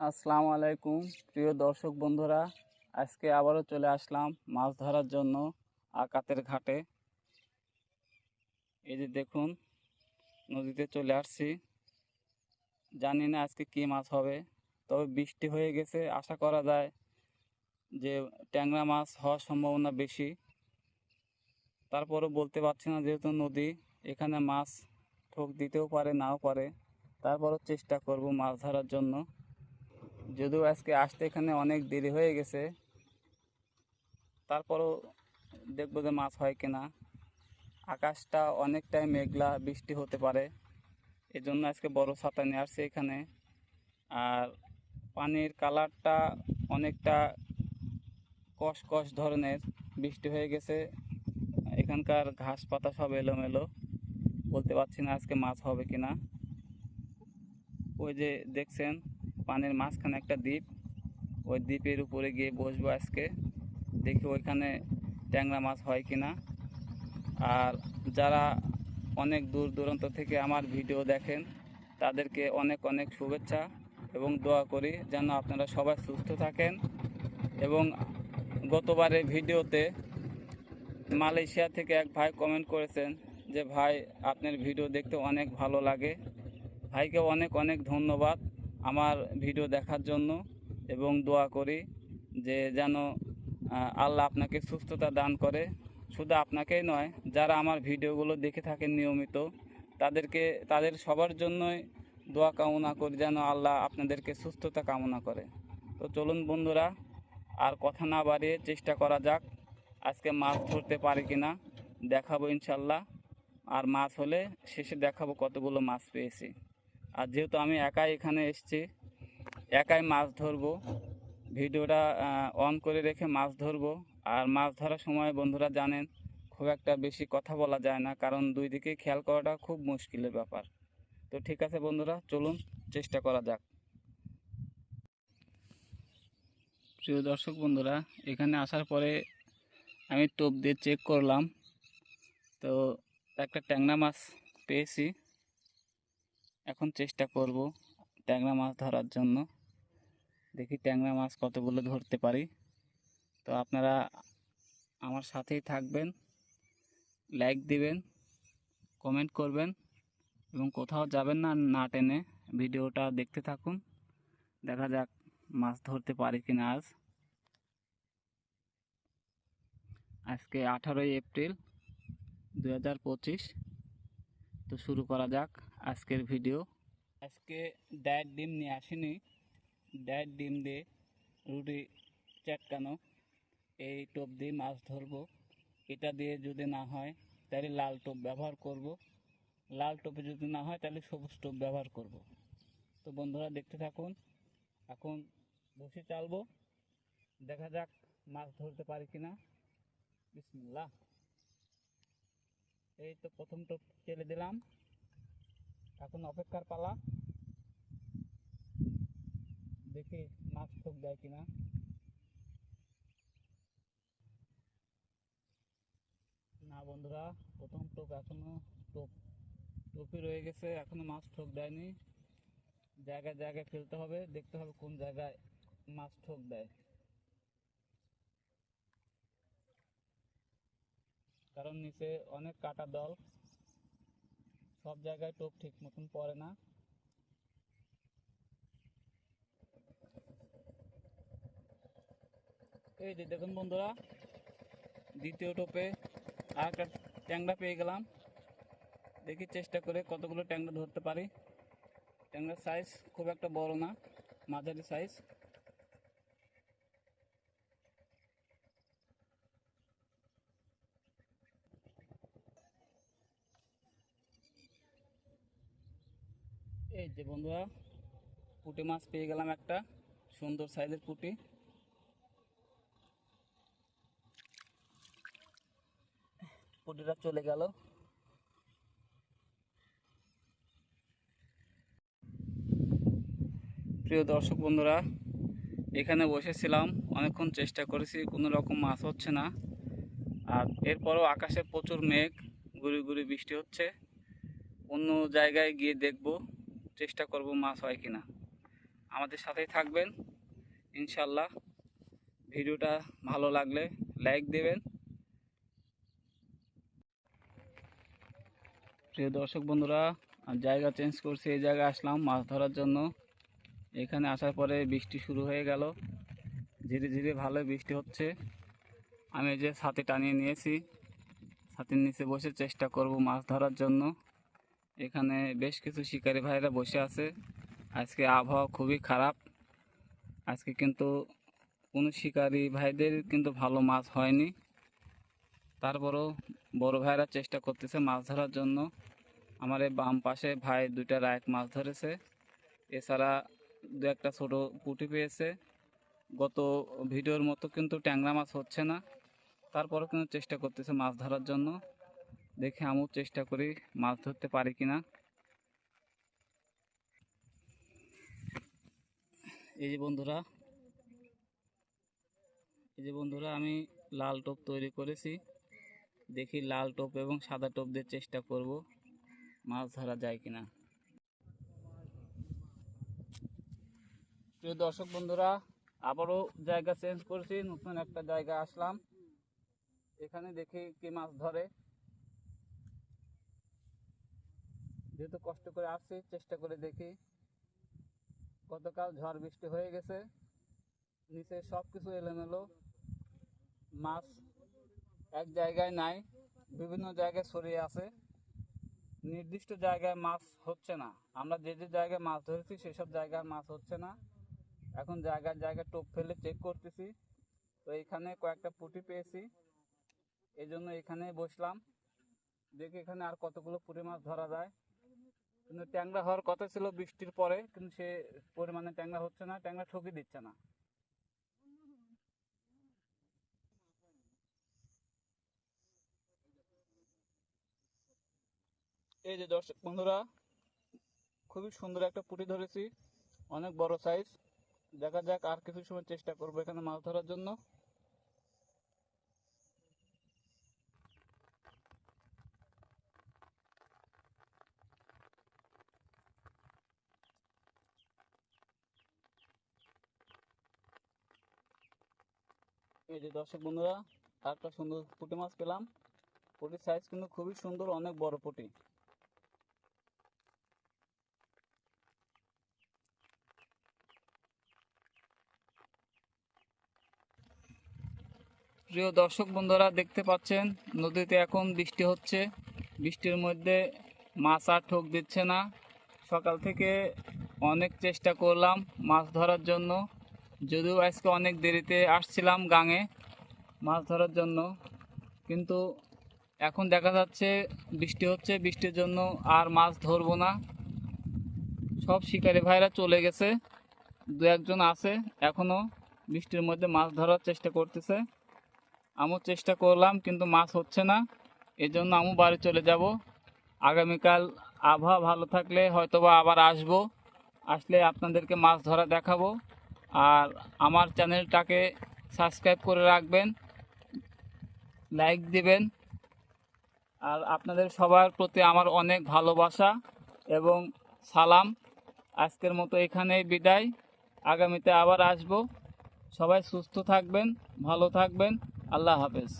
আসসালামু আলাইকুম, প্রিয় দর্শক বন্ধুরা। আজকে আবারও চলে আসলাম মাছ ধরার জন্য আকাতের ঘাটে। এই যে দেখুন, নদীতে চলে আসছি। জানি না আজকে কী মাছ হবে, তবে বৃষ্টি হয়ে গেছে, আশা করা যায় যে ট্যাংরা মাছ হওয়ার সম্ভাবনা বেশি। তারপরও বলতে পারছি না, যেহেতু নদী, এখানে মাছ ঠোক দিতেও পারে, নাও পারে। তারপরও চেষ্টা করব মাছ ধরার জন্য। যদিও আজকে আসতে এখানে অনেক দেরি হয়ে গেছে, তারপরও দেখব যে মাছ হয় কিনা। আকাশটা অনেকটাই মেঘলা, বৃষ্টি হতে পারে এই জন্য আজকে বড় ছাতা নিয়ে আসছে এখানে। আর পানির কালারটা অনেকটা কষ ধরনের, বৃষ্টি হয়ে গেছে, এখানকার ঘাস পাতা সব এলোমেলো, বলতে পারছি না আজকে মাছ হবে কিনা। ওই যে দেখছেন পানির মাঝখানে একটা দ্বীপ। ওই দ্বীপের উপরে গিয়ে বসবো আজকে। দেখি ওইখানে ট্যাংরা মাছ হয় কি না আর যারা অনেক দূর দূরান্ত থেকে আমার ভিডিও দেখেন, তাদেরকে অনেক অনেক শুভেচ্ছা এবং দোয়া করি যেন আপনারা সবাই সুস্থ থাকেন। এবং গতবারের ভিডিওতে মালয়েশিয়া থেকে এক ভাই কমেন্ট করেছেন যে, ভাই, আপনার ভিডিও দেখতে অনেক ভালো লাগে। ভাইকে অনেক অনেক ধন্যবাদ। আমার ভিডিও দেখার জন্য এবং দোয়া করি যে যেন আল্লাহ আপনাকে সুস্থতা দান করে। শুধু আপনাকেই নয়, যারা আমার ভিডিওগুলো দেখে থাকেন নিয়মিত, তাদেরকে, তাদের সবার জন্যই দোয়া কামনা করি যেন আল্লাহ আপনাদেরকে সুস্থতা কামনা করে। তো চলুন বন্ধুরা, আর কথা না বাড়িয়ে চেষ্টা করা যাক, আজকে মাছ ধরতে পারি কি না দেখাবো ইনশাল্লাহ। আর মাছ হলে শেষে দেখাবো কতগুলো মাছ পেয়েছি। আর যেহেতু আমি একাই এখানে এসেছি, একাই মাছ ধরবো, ভিডিওটা অন করে রেখে মাছ ধরবো। আর মাছ ধরার সময় বন্ধুরা জানেন, খুব একটা বেশি কথা বলা যায় না, কারণ দুই দিকে খেয়াল করাটা খুব মুশকিলের ব্যাপার। তো ঠিক আছে বন্ধুরা, চলুন, চেষ্টা করা যাক। প্রিয় দর্শক বন্ধুরা, এখানে আসার পরে আমি টোপ দিয়ে চেক করলাম। তো একটা ট্যাংরা মাছ পেয়েছি। এখন চেষ্টা করব ট্যাংরা মাছ ধরার জন্য। দেখি ট্যাংরা মাছ কতগুলো ধরতে পারি। তো আপনারা আমার সাথেই থাকবেন লাইক দিবেন কমেন্ট করবেন এবং কোথাও যাবেন না না টেনে ভিডিওটা দেখতে থাকুন। দেখা যাক মাছ ধরতে পারি কি না আজ। আজকে আঠারোই এপ্রিল দু হাজার পঁচিশ। তো শুরু করা যাক। আজকের ভিডিও আজকে ডায়েট ডিম নিয়ে আসিনি। ডায়েট ডিম দিয়ে রুটি চটকানো। এই টোপ দিয়ে মাছ ধরবো। এটা দিয়ে যদি না হয়, তাহলে লাল টোপ ব্যবহার করব। লাল টোপে যদি না হয়, তাহলে সবুজ টোপ ব্যবহার করব। তো বন্ধুরা, দেখতে থাকুন। এখন বসে চালবো। দেখা যাক মাছ ধরতে পারি কিনা। বিসমিল্লাহ। এই তো প্রথম টোপ চেলে দিলাম। এখন অপেক্ষার পালা। দেখি মাছ ঠোক দেয় কিনা। না বন্ধুরা, প্রথম টোপ এখনও টোপ টোপই রয়ে গেছে। এখনও মাছ ঠোক দেয়নি জায়গায় জায়গায় ফেলতে হবে, দেখতে হবে কোন জায়গায় মাছ ঠোক দেয়। কারণ নিচে অনেক কাটা দল। সব জায়গায় টোপ ঠিক মতন পড়ে না। এই যে দেখুন বন্ধুরা, দ্বিতীয় টোপে আর একটা ট্যাংরা পেয়ে গেলাম। দেখি চেষ্টা করে কতগুলো ট্যাংরা ধরতে পারি। ট্যাংরার সাইজ খুব একটা বড় না, মাঝারি সাইজ এই যে বন্ধুরা, পুঁটি মাছ পেয়ে গেলাম একটা সুন্দর সাইজের পুঁটি। পুঁটিটা চলে গেল। প্রিয় দর্শক বন্ধুরা, এখানে বসেছিলাম, অনেকক্ষণ চেষ্টা করেছি, কোনো রকম মাছ হচ্ছে না। আর এরপরও আকাশে প্রচুর মেঘ, গুড়ি গুড়ি বৃষ্টি হচ্ছে। অন্য জায়গায় গিয়ে দেখব। চেষ্টা করব মাছ হয় কিনা। আমাদের সাথেই থাকবেন। ইনশাল্লাহ ভিডিওটা ভালো লাগলে লাইক দেবেন। প্রিয় দর্শক বন্ধুরা জায়গা চেঞ্জ করছি, এই জায়গায় আসলাম মাছ ধরার জন্য। এখানে আসার পরে বৃষ্টি শুরু হয়ে গেল। ধীরে ধীরে ভালো বৃষ্টি হচ্ছে। আমি যে ছাতি টানিয়ে নিয়েছি। ছাতির নিচে বসে চেষ্টা করব মাছ ধরার জন্য। এখানে বেশ কিছু শিকারী ভাইরা বসে আছে। আজকে আবহাওয়া খুবই খারাপ। আজকে কিন্তু কোনো শিকারী ভাইদের কিন্তু ভালো মাছ হয়নি। তারপরও বড় ভাইরা চেষ্টা করতেছে মাছ ধরার জন্য। আমার এই বাম পাশে ভাই দুইটা রায়ক মাছ ধরেছে। এছাড়া দু একটা ছোট পুঁটি পেয়েছে। গত ভিডিওর মতো কিন্তু ট্যাংরা মাছ হচ্ছে না। তারপরও কিন্তু চেষ্টা করতেছে মাছ ধরার জন্য। দেখে আমিও চেষ্টা করি মাছ ধরতে পারি কিনা। এই যে বন্ধুরা, এই যে বন্ধুরা, আমি লাল টোপ তৈরি করেছি। দেখি লাল টোপ এবং সাদা টোপ দিয়ে চেষ্টা করব মাছ ধরা যায় কিনা। প্রিয় দর্শক বন্ধুরা, আবারও জায়গা চেঞ্জ করছি, নতুন একটা জায়গা আসলাম। এখানে দেখি কি মাছ ধরে। যেহেতু কষ্ট করে আসছি, চেষ্টা করে দেখি। গতকাল ঝড় বৃষ্টি হয়ে গেছে, নিচে সব কিছু এলোমেলো। মাছ এক জায়গায় নাই, বিভিন্ন জায়গায় ছড়িয়ে আছে। নির্দিষ্ট জায়গায় মাছ হচ্ছে না। আমরা যে যে জায়গায় মাছ ধরেছি, সেসব জায়গায় মাছ হচ্ছে না। এখন জায়গায় জায়গায় টোপ ফেলে চেক করতেছি। তো এখানে কয়েকটা পুঁটি পেয়েছি। এই জন্য এখানে বসলাম। দেখি এখানে আর কতগুলো পুঁটি মাছ ধরা যায়। কিন্তু ট্যাংরা হওয়ার কথা ছিল বৃষ্টির পরে, কিন্তু সে পরিমাণে ট্যাংরা হচ্ছে না, ট্যাংরা ঠকি দিচ্ছে না। এই যে দর্শক বন্ধুরা, খুবই সুন্দর একটা পুঁটি ধরেছি, অনেক বড় সাইজ দেখা যাক আর কিছু সময় চেষ্টা করব এখানে মাছ ধরার জন্য। এই যে দর্শক বন্ধুরা আর একটা সুন্দর পুঁটি মাছ পেলাম। পুঁটির সাইজ কিন্তু খুবই সুন্দর, অনেক বড় পুঁটি। প্রিয় দর্শক বন্ধুরা, দেখতে পাচ্ছেন, নদীতে এখন বৃষ্টি হচ্ছে। বৃষ্টির মধ্যে মাছ আর ঠোক দিচ্ছে না। সকাল থেকে অনেক চেষ্টা করলাম মাছ ধরার জন্য। যদিও আজকে অনেক দেরিতে আসছিলাম গাঙে মাছ ধরার জন্য, কিন্তু এখন দেখা যাচ্ছে বৃষ্টি হচ্ছে, বৃষ্টির জন্য আর মাছ ধরবো না। সব শিকারী ভাইরা চলে গেছে, দু একজন আছে এখনও বৃষ্টির মধ্যে মাছ ধরার চেষ্টা করতেছে। আমিও চেষ্টা করলাম, কিন্তু মাছ হচ্ছে না এই জন্য আমি বাড়ি চলে যাব। আগামীকাল আবহাওয়া ভালো থাকলে হয়তোবা আবার আসব, আসলে আপনাদেরকে মাছ ধরা দেখাবো। আর আমার চ্যানেলটাকে সাবস্ক্রাইব করে রাখবেন, লাইক দিবেন, আর আপনাদের সবার প্রতি আমার অনেক ভালোবাসা এবং সালাম। আজকের মতো এখানেই বিদায়। আগামীতে আবার আসব। সবাই সুস্থ থাকবেন, ভালো থাকবেন। আল্লাহ হাফেজ।